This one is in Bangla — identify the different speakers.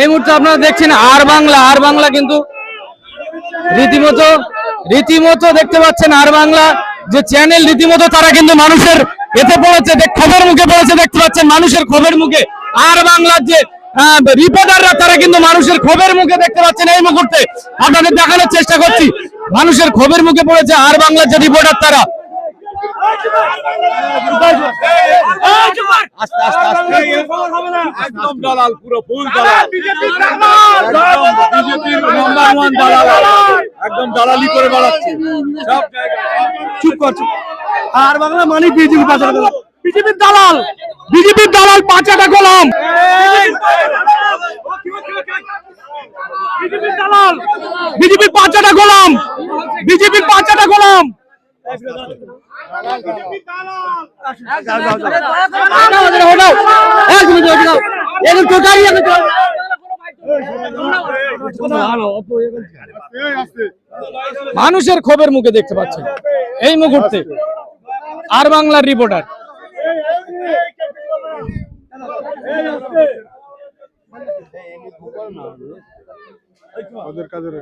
Speaker 1: এই মুহূর্তে আপনারা দেখছেন আর বাংলা আর বাংলা কিন্তু রীতিমতো রীতিমতো দেখতে পাচ্ছেন আর বাংলা, যে চ্যানেল রীতিমতো তারা কিন্তু মানুষের এতে পড়েছে ক্ষোভের মুখে পড়েছে, দেখতে পাচ্ছেন মানুষের ক্ষোভের মুখে। আর বাংলার যে রিপোর্টাররা তারা কিন্তু মানুষের ক্ষোভের মুখে দেখতে পাচ্ছেন এই মুহূর্তে। আপনাদের দেখানোর চেষ্টা করছি, মানুষের ক্ষোভের মুখে পড়েছে আর বাংলার যে রিপোর্টার তারা।
Speaker 2: একদম দালাল পুরো ফুল দালাল বিজেপির নাম্বার ওয়ান দালাল একদম দালালি করে বেড়াচ্ছে। সব
Speaker 3: চুপ কর চুপ আর বাংলা মানে বিজেপি পাচাটা বিজেপির দালাল। বিজেপির দালাল পাচাটা গোলাম। বিজেপির দালাল। বিজেপির পাচাটা গোলাম। বিজেপির পাচাটা গোলাম।
Speaker 1: মানুষের ক্ষোভের মুখে দেখতে পাচ্ছেন। এই মুহূর্তে আর বাংলার রিপোর্টার।
Speaker 2: ওদের কাজের